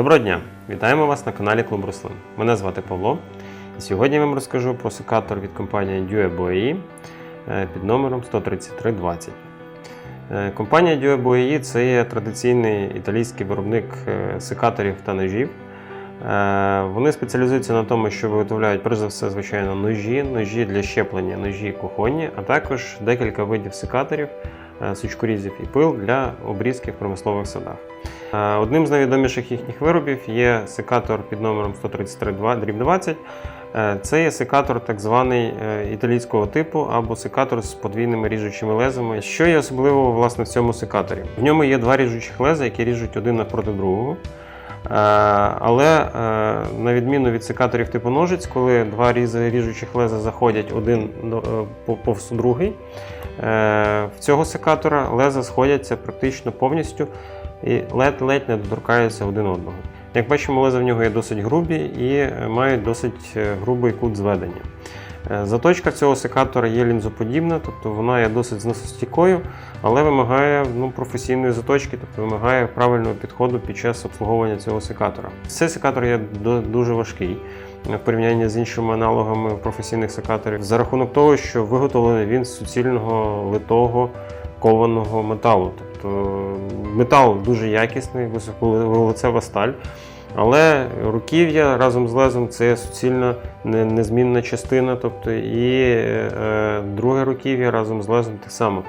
Доброго дня! Вітаємо вас на каналі Клуб Руслин. Мене звати Павло. І сьогодні я вам розкажу про секатор від компанії Due Boei е, під номером 13320. Е, Компанія Due Boei це є традиційний італійський виробник е, секаторів та ножів. Вони спеціалізуються на тому, що виготовляють перш за все, звичайно, ножі, ножі для щеплення, ножі кухонні, а також декілька видів секаторів, сучкорізів і пил для обрізки в промислових садах. Е, Одним з найвідоміших їхніх виробів є секатор під номером 133-20. Е, Це є секатор так званий е, італійського типу або секатор з подвійними ріжучими лезами. Що є особливого власне в цьому секаторі? В ньому є два ріжучих леза, які ріжуть один навпроти другого. Але на відміну від секаторів типу ножиць, коли два ріжучих леза заходять один е, повз другий, в цього секатора леза сходяться практично повністю і ледь-ледь не доторкаються один одного. Як бачимо, леза в нього є досить грубі і е, мають досить е, грубий кут зведення. Е, Заточка цього секатора є лінзоподібна, тобто вона є досить зносостійкою, але вимагає ну, професійної заточки, тобто вимагає правильного підходу під час обслуговування цього секатора. Цей секатор є дуже важкий в порівнянні з іншими аналогами професійних секаторів за рахунок того, що виготовлений він з суцільного литого кованого металу. Тобто метал дуже якісний, високовуглецева сталь. Але руків'я разом з лезом це суцільна незмінна частина, тобто і е, друге руків'я разом з лезом так само.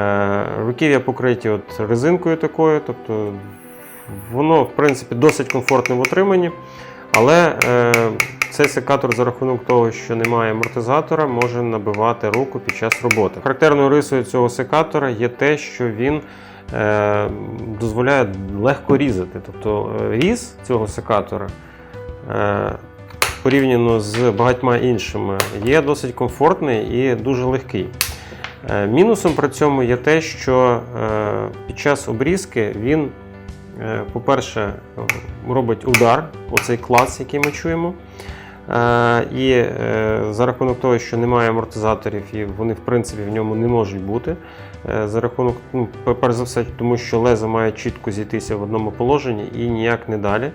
Е, руків'я покриті от резинкою такою, тобто воно в принципі досить комфортне в отриманні. Але е, цей секатор за рахунок того, що немає амортизатора, може набивати руку під час роботи. Характерною рисою цього секатора є те, що він е, дозволяє легко різати. Тобто е, різ цього секатора порівняно з багатьма іншими є досить комфортний і дуже легкий. Мінусом при цьому є те, що під час обрізки він, по-перше, робить удар, оцей клац, який ми чуємо. Е, І е, за рахунок того, що немає амортизаторів, і вони в принципі в ньому не можуть бути. е, За рахунок, ну, перш за все, тому що лезо має чітко зійтися в одному положенні і ніяк не далі.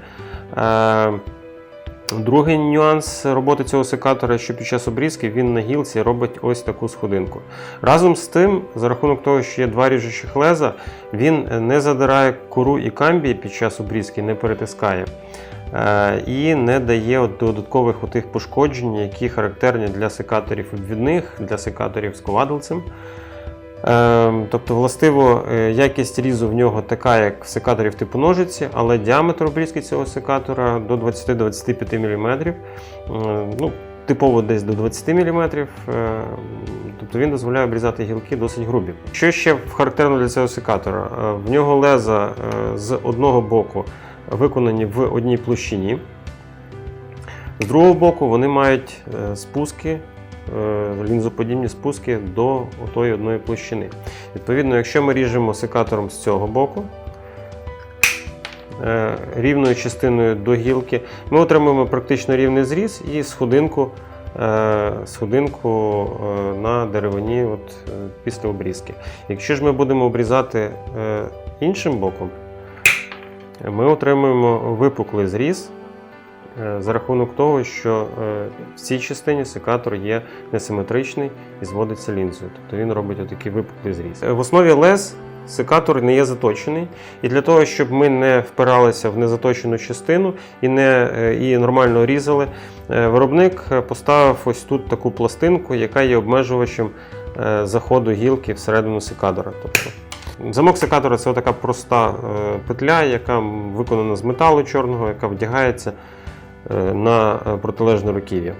Другий нюанс роботи цього секатора, що під час обрізки він на гілці робить ось таку сходинку. Разом з тим, за рахунок того, що є два ріжучих леза, він не задирає кору і камбій під час обрізки, не перетискає. Е, І не дає додаткових отих пошкоджень, які характерні для секаторів обвідних, для секаторів з ковадилцем. Е, Тобто, властиво, е, якість різу в нього така, як в секаторів типу ножиці, але діаметр обрізки цього секатора до 20-25 мм. Е, Ну, типово десь до 20 мм. Тобто він дозволяє обрізати гілки досить грубі. Що ще характерно для цього секатора? Е, В нього леза е, з одного боку виконані в одній площині. З другого боку, вони мають спуски, лінзоподібні спуски до отої одної площини. Відповідно, якщо ми ріжемо секатором з цього боку, е, рівною частиною до гілки, ми отримуємо практично рівний зріз і сходинку, е, сходинку е, на деревині от, е, після обрізки. Якщо ж ми будемо обрізати е, іншим боком, ми отримуємо випуклий зріз е, за рахунок того, що е, в цій частині секатор є несиметричний і зводиться лінзою. Тобто він робить отакий випуклий зріз. Е, В основі лез секатор не є заточений, і для того, щоб ми не впиралися в незаточену частину і, не, е, і нормально різали, е, виробник е, поставив ось тут таку пластинку, яка є обмежувачем е, заходу гілки всередину секатора. Тобто, Замок секатора це така проста е, петля, яка виконана з металу чорного, яка вдягається е, на е, протилежне руків'я.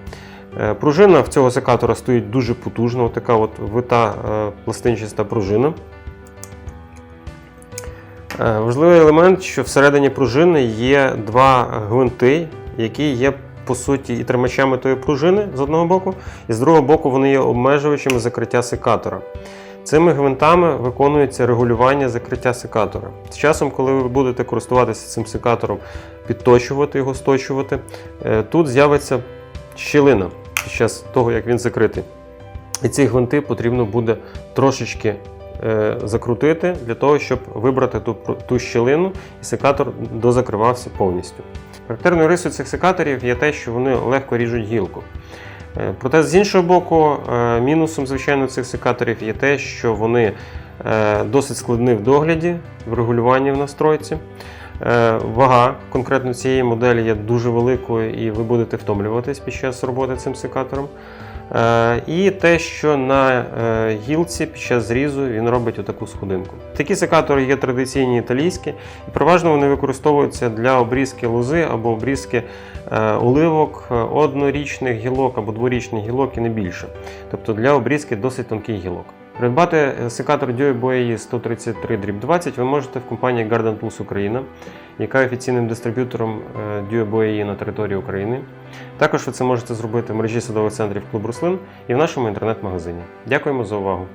Е, Пружина в цього секатора стоїть дуже потужна, така от вита е, пластинчаста пружина. Е, Важливий елемент, що всередині пружини є два гвинти, які є по суті і тримачами тої пружини з одного боку, і з другого боку вони є обмежувачами закриття секатора. Цими гвинтами виконується регулювання закриття секатора. З часом, коли ви будете користуватися цим секатором, підточувати його, сточувати, е, тут з'явиться щілина під час того, як він закритий. І ці гвинти потрібно буде трошечки е, закрутити для того, щоб вибрати ту, ту щілину, і секатор дозакривався повністю. Характерною рисою цих секаторів є те, що вони легко ріжуть гілку. Е, Проте з іншого боку, е, мінусом, звичайно, цих секаторів є те, що вони е, досить складні в догляді, в регулюванні в настройці. Вага конкретно цієї моделі є дуже великою, і ви будете втомлюватись під час роботи цим секатором. Е, І те, що на е, гілці під час зрізу він робить отаку сходинку. Такі секатори є традиційні італійські, і переважно вони використовуються для обрізки лози або обрізки оливок е, однорічних гілок або дворічних гілок і не більше. Тобто для обрізки досить тонких гілок. Придбати секатор Dewey BOE 133 20 ви можете в компанії Garden Tools Україна, яка є офіційним дистриб'ютором е, Dewey BOE на території України. Також ви це можете зробити в мережі садових центрів Клуб Руслин і в нашому інтернет-магазині. Дякуємо за увагу!